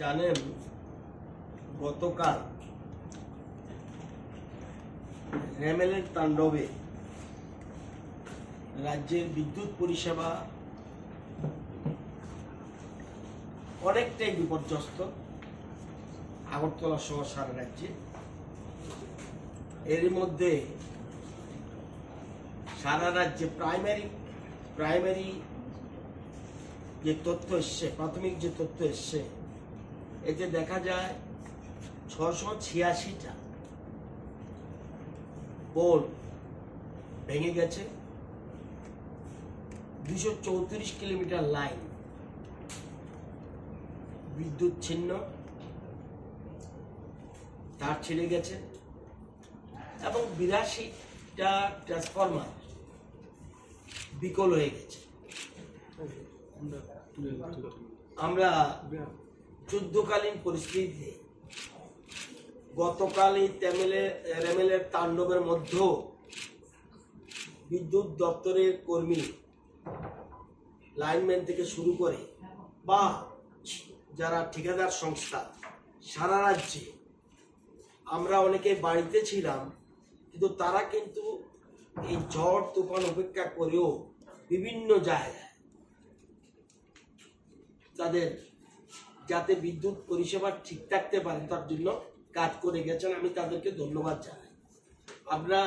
জানেন, গতকাল রেমেলের তাণ্ডবে রাজ্যের বিদ্যুৎ পরিষেবা অনেকটাই বিপর্যস্ত আগরতলা সহ সারা রাজ্যে। এর মধ্যে সারা রাজ্যে প্রাইমারি প্রাইমারি যে তথ্য এসছে, প্রাথমিক যে তথ্য এসছে এতে দেখা যায় ছশো ছিয়াশিটা পোল ভেঙে গেছে দুশো চৌত্রিশ কিলোমিটার লাইন। বিদ্যুৎ ছিন্ন, তার ছিঁড়ে গেছে, এবং বিরাশিটা ট্রান্সফরমার বিকল হয়ে গেছে। আমরা যুদ্ধকালীন পরিস্থিতিতে গতকাল এই তেমেলের তাণ্ডবের মধ্যেও বিদ্যুৎ দপ্তরের কর্মী, লাইনম্যান থেকে শুরু করে বা যারা ঠিকাদার সংস্থা, সারা রাজ্যে আমরা অনেকে বাড়িতে ছিলাম, কিন্তু তারা কিন্তু এই ঝড় তুফান উপেক্ষা করেও বিভিন্ন জায়গায় তাদের যাতে বিদ্যুৎ পরিষেবা ঠিক থাকতে পারে, তার জন্য কাজ করে গেছেন। আমি তাদেরকে ধন্যবাদ জানাই। আমরা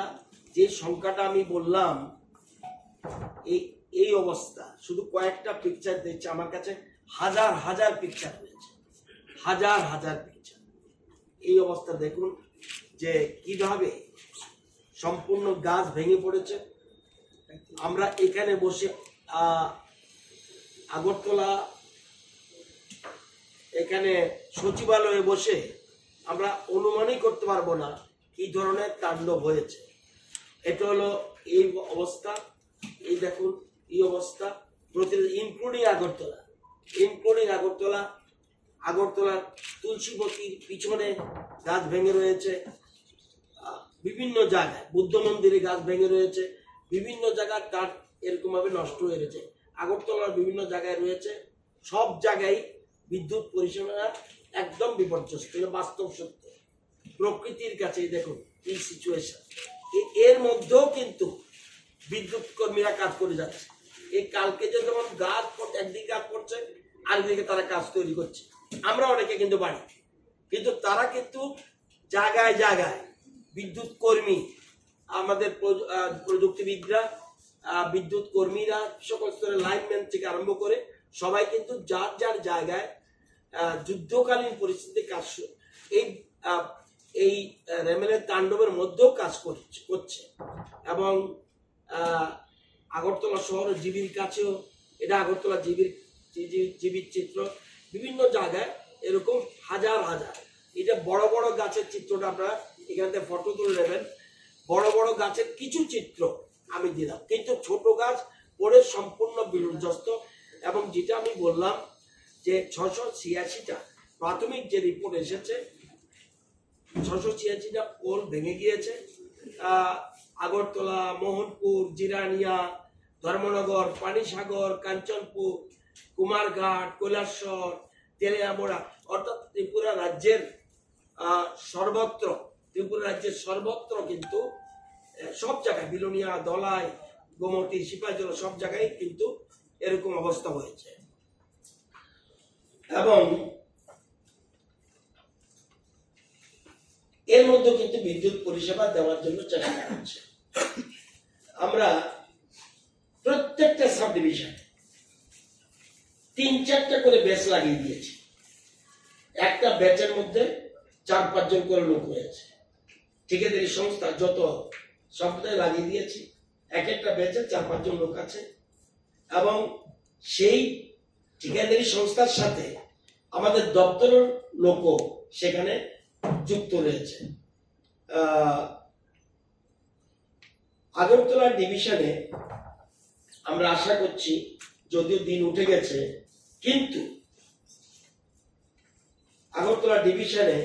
যে সংখ্যাটা আমি বললাম, এই এই অবস্থা, শুধু কয়েকটা পিকচার দিচ্ছে আমার কাছে হাজার হাজার পিকচার রয়েছে। হাজার হাজার পিকচার এই অবস্থা দেখুন যে কীভাবে সম্পূর্ণ গাছ ভেঙে পড়েছে। আমরা এখানে বসে আগরতলা এখানে সচিবালয়ে বসে আমরা অনুমানই করতে পারব না কি ধরনের তাণ্ডব হয়েছে। এটা হলো এই অবস্থা, এই দেখুন, এই অবস্থা। Including Agartala including Agartala. আগরতলার তুলসীবতীর পিছনে গাছ ভেঙে রয়েছে। বিভিন্ন জায়গায় বুদ্ধ মন্দিরে গাছ ভেঙে রয়েছে। বিভিন্ন জায়গার কাঠ এরকম ভাবে নষ্ট হয়ে রয়েছে। আগরতলার বিভিন্ন জায়গায় রয়েছে। সব জায়গায় বিদ্যুৎ পরিষেবা একদম বিপর্যস্ত বাস্তব সত্য। প্রকৃতির কাছে দেখুন, এই সিচুয়েশন এর মধ্যেও কিন্তু বিদ্যুৎ কর্মীরা কাজ করে যাচ্ছে। এই কালকে যে যেমন গাছ একদিকে গাছ পড়ছে, আরেকদিকে তারা কাজ তৈরি করছে। আমরা অনেকে কিন্তু বাড়ি। কিন্তু তারা কিন্তু জায়গায় জায়গায় বিদ্যুৎ কর্মী, আমাদের প্রযুক্তিবিদরা বিদ্যুৎ কর্মীরা, সকল স্তরের লাইনম্যান থেকে আরম্ভ করে সবাই কিন্তু যার যার জায়গায় যুদ্ধকালীন পরিস্থিতিতে কাজ এই এই রেমেলের তাণ্ডবের মধ্যেও কাজ করছে এবং আগরতলা শহরের জিবির কাছেও, এটা আগরতলা জিবির জিবির চিত্র, বিভিন্ন জায়গায় এরকম হাজার হাজার। এটা বড় বড় গাছের চিত্রটা আপনারা এখানে ফটো তুলে নেবেন। বড় বড় গাছের কিছু চিত্র আমি দিলাম। কিন্তু ছোট গাছ পরে সম্পূর্ণ বিপর্যস্ত এবং যেটা আমি বললাম যে ছশো ছিয়াশিটা প্রাথমিক যে রিপোর্ট এসেছে ছশো ছিয়াশিটা পোল ভেঙে গিয়েছে। আগরতলা, মোহনপুর, জিরানিয়া, ধর্মনগর, পানিসাগর, কাঞ্চনপুর, কুমারঘাট, কৈলাসর, তেলিয়ামোড়া, অর্থাৎ ত্রিপুরা রাজ্যের সর্বত্র, ত্রিপুরা রাজ্যের সর্বত্র কিন্তু সব জায়গায়, বিলোনিয়া দলাই গোমতী সিপাহীজল সব জায়গায় কিন্তু এরকম অবস্থা হয়েছে। এবং এর মধ্যে কিন্তু বিদ্যুৎ পরিষেবা দেওয়ার জন্য চেষ্টা করছে আমরা প্রত্যেকটা সাব ডিভিশন তিন চারটা করে ব্যাচ লাগিয়ে দিয়েছি। একটা ব্যাচের মধ্যে চার পাঁচজন করে লোক রয়েছে ঠিকাদারি সংস্থা যত সবটাই লাগিয়ে দিয়েছি। এক একটা ব্যাচে চার পাঁচজন লোক আছে। এবং সেই ঠিকাদারি সংস্থার সাথে আমাদের দপ্তরের লোকও সেখানে যুক্ত রয়েছে। আগরতলা ডিভিশনে আমরা আশা করছি যদিও দিন উঠে গেছে, কিন্তু আগরতলা ডিভিশনে